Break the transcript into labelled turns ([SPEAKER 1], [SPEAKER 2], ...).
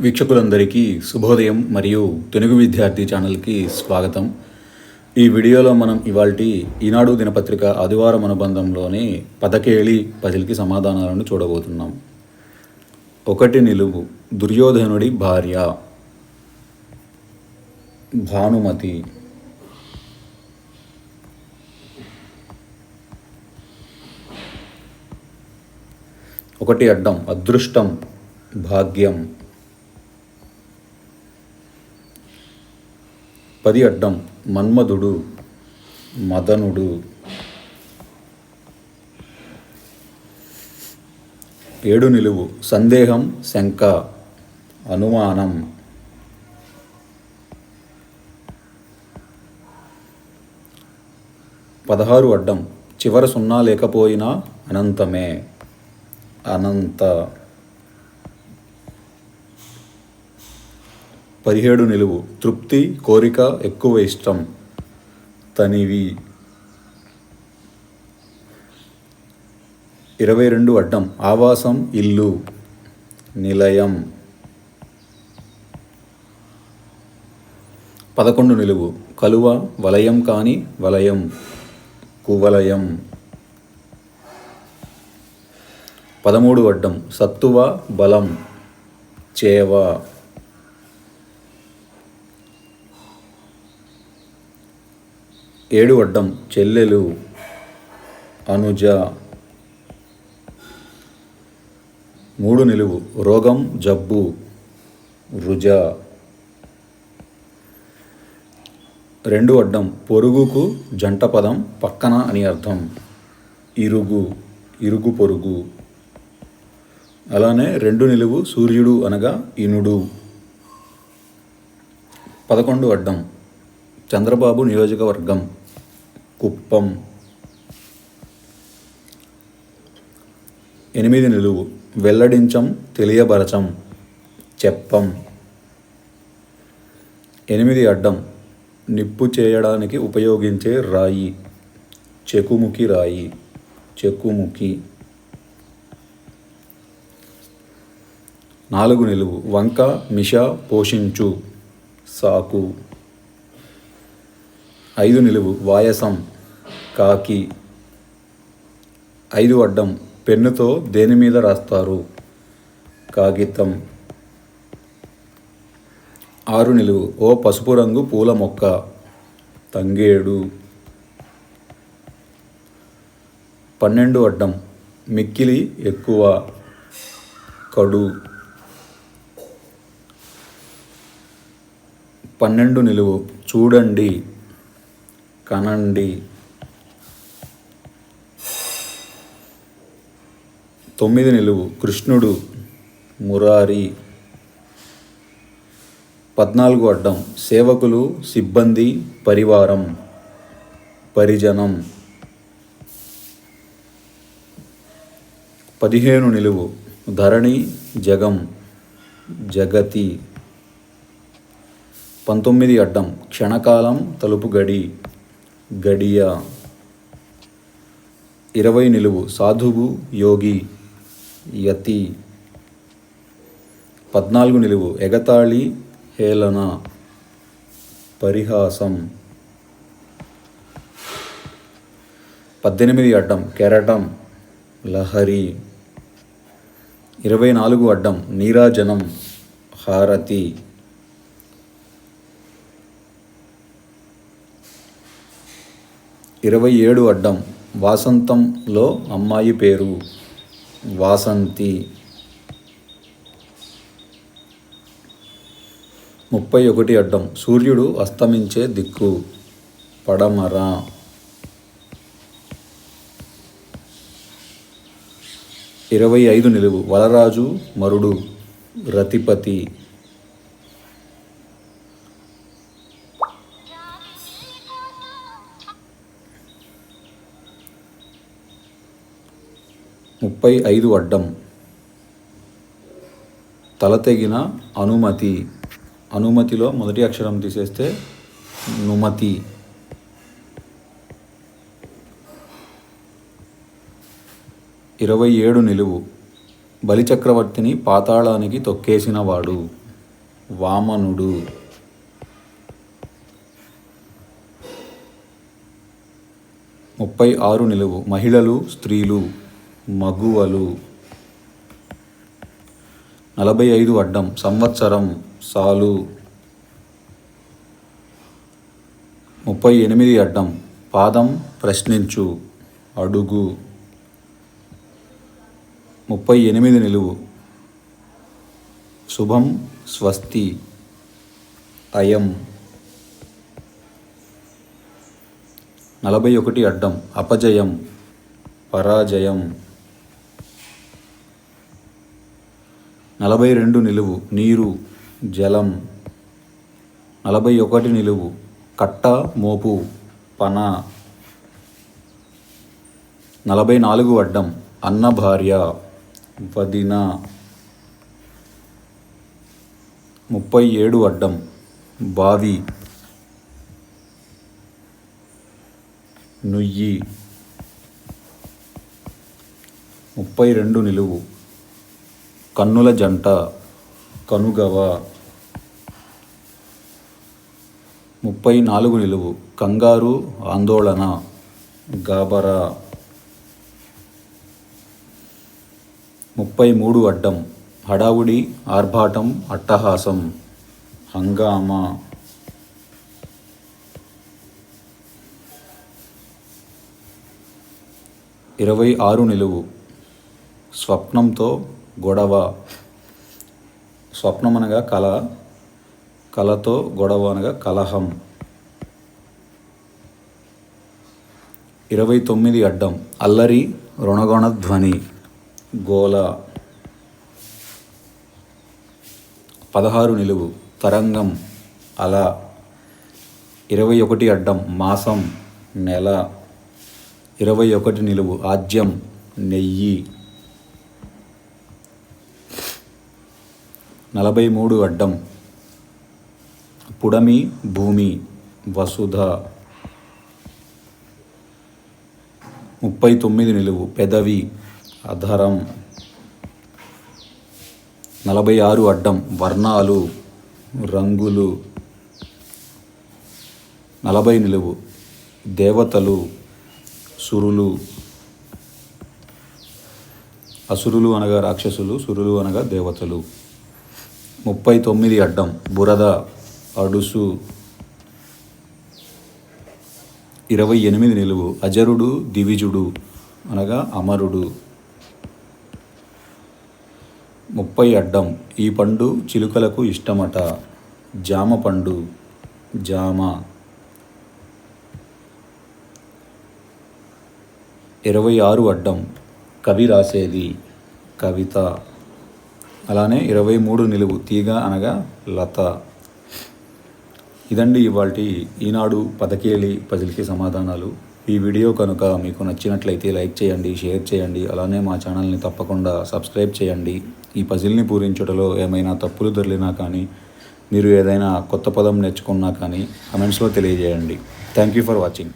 [SPEAKER 1] వీక్షకులందరికీ శుభోదయం మరియు తెలుగు విద్యార్థి ఛానల్కి స్వాగతం. ఈ వీడియోలో మనం ఇవాళ ఈనాడు దినపత్రిక ఆదివారం అనుబంధంలోని పదకేళి పజిల్కి సమాధానాలను చూడబోతున్నాం. ఒకటి నిలువు దుర్యోధనుడి భార్య. భానుమతి. ఒకటి అడ్డం అదృష్టం భాగ్యం. పది అడ్డం మన్మధుడు మదనుడు ఏడు నిలువు సందేహం శంక అనుమానం పదహారు అడ్డం చివర సున్నా లేకపోయినా అనంతమే అనంత పదిహేడు నిలువు. తృప్తి కోరిక ఎక్కువ ఇష్టం తనివి. ఇరవై రెండు అడ్డం. ఆవాసం ఇల్లు నిలయం. పదకొండు నిలువు. కలువ వలయం కాని వలయం కువలయం. పదమూడు అడ్డం. సత్తువ బలం చేవ. ఏడు అడ్డం చెల్లెలు అనుజ మూడు నిలువు రోగం జబ్బు రుజ. రెండు అడ్డం పొరుగుకు జంట పదం పక్కన అని అర్థం. ఇరుగు ఇరుగు పొరుగు. అలానే రెండు నిలువు సూర్యుడు అనగా ఇనుడు. పదకొండు అడ్డం చంద్రబాబు నియోజకవర్గం. కుప్పం. ఎనిమిది నిలువు. వెల్లడించం తెలియబరచం చెప్పం. ఎనిమిది అడ్డం. నిప్పు చేయడానికి ఉపయోగించే రాయి. చెకుముకి రాయి. చెకుముకి. నాలుగు నిలువు. వంక మిష పోషించు. సాకు. ఐదు నిలువు వాయసం కాకి ఐదు అడ్డం పెన్నుతో దేని మీద రాస్తారు? కాగితం. ఆరు నిలువు ఓ పసుపు రంగు పూల మొక్క. తంగేడు. పన్నెండు అడ్డం మిక్కిలి ఎక్కువ. కడు. పన్నెండు నిలువు చూడండి. కనండి. తొమ్మిది నిలువు. కృష్ణుడు మురారి. పద్నాలుగు అడ్డం. సేవకులు సిబ్బంది పరివారం. పరిజనం. పదిహేను నిలువు. ధరణి జగం. జగతి. పంతొమ్మిది అడ్డం. క్షణకాలం తలుపు గడి గడియ. ఇరవై నిలువు. సాధువు యోగి యతి. పద్నాలుగు నిలువు. ఎగతాళి హేళన పరిహాసం. పద్దెనిమిది అడ్డం. కెరటం లహరి. ఇరవై నాలుగు అడ్డం. నీరాజనం హారతి. ఇరవై ఏడు అడ్డం వాసంతంలో అమ్మాయి పేరు వాసంతి. ముప్పై ఒకటి అడ్డం సూర్యుడు అస్తమించే దిక్కు పడమర. ఇరవై ఐదు నిలువు వలరాజు మరుడు రతిపతి. ముప్పై ఐదు అడ్డం. తలతెగిన అనుమతి. అనుమతిలో మొదటి అక్షరం తీసేస్తే నుమతి. ఇరవై ఏడు నిలువు. బలిచక్రవర్తిని పాతాళానికి తొక్కేసినవాడు వామనుడు. ముప్పై ఆరు నిలువు. మహిళలు స్త్రీలు. మగువలు. నలభై ఐదు అడ్డం సంవత్సరం సాలు. ముప్పై ఎనిమిది అడ్డం పాదం ప్రశ్నించు అడుగు. ముప్పై ఎనిమిది నిలువు. శుభం స్వస్తి అయం. నలభై ఒకటి అడ్డం అపజయం పరాజయం. నలభై రెండు నిలువు నీరు జలం. నలభై ఒకటి నిలువు కట్ట మోపు పన. నలభై నాలుగు అడ్డం అన్న భార్య వదిన. ముప్పై ఏడు అడ్డం బావి. నుయ్యి. ముప్పై రెండు నిలువు కన్నుల జంట కనుగవ. ముప్పై నాలుగు నిలువు కంగారు ఆందోళన గాబరా. ముప్పై మూడు అడ్డం హడావుడి ఆర్భాటం అట్టహాసం హంగామా. ఇరవై ఆరు నిలువు స్వప్నంతో గొడవ. స్వప్నం అనగా కళ కళతో గొడవ అనగా కలహం. ఇరవై తొమ్మిది అడ్డం అల్లరి రుణగొణ ధ్వని గోల. పదహారు నిలువు తరంగం అల. ఇరవై ఒకటి అడ్డం మాసం నెల. ఇరవై ఒకటి నిలువు ఆజ్యం నెయ్యి. నలభై మూడు అడ్డం. పుడమి భూమి వసుధ. ముప్పై తొమ్మిది నిలువు. పెదవి అధరం. నలభై ఆరు అడ్డం. వర్ణాలు రంగులు. నలభై నిలువు. దేవతలు సురులు. అసురులు అనగా రాక్షసులు సురులు అనగా దేవతలు. ముప్పై తొమ్మిది అడ్డం బురద అడుసు. ఇరవై ఎనిమిది నిలువు అజరుడు దివిజుడు అనగా అమరుడు. ముప్పై అడ్డం ఈ పండు చిలుకలకు ఇష్టమట. జామ పండు జామ. ఇరవై ఆరు అడ్డం కవి రాసేది కవిత. అలానే ఇరవై మూడు నిలువు తీగ అనగా లత. ఇదండి ఇవాళ ఈనాడు పదకేలి పజిల్కి సమాధానాలు. ఈ వీడియో కనుక మీకు నచ్చినట్లయితే లైక్ చేయండి షేర్ చేయండి అలానే మా ఛానల్ని తప్పకుండా సబ్స్క్రైబ్ చేయండి. ఈ పజిల్ని పూరించుటలో ఏమైనా తప్పులు దొరికినా కానీ మీరు ఏదైనా కొత్త పదం నేర్చుకున్నా కానీ కమెంట్స్లో తెలియజేయండి. Thank you for watching.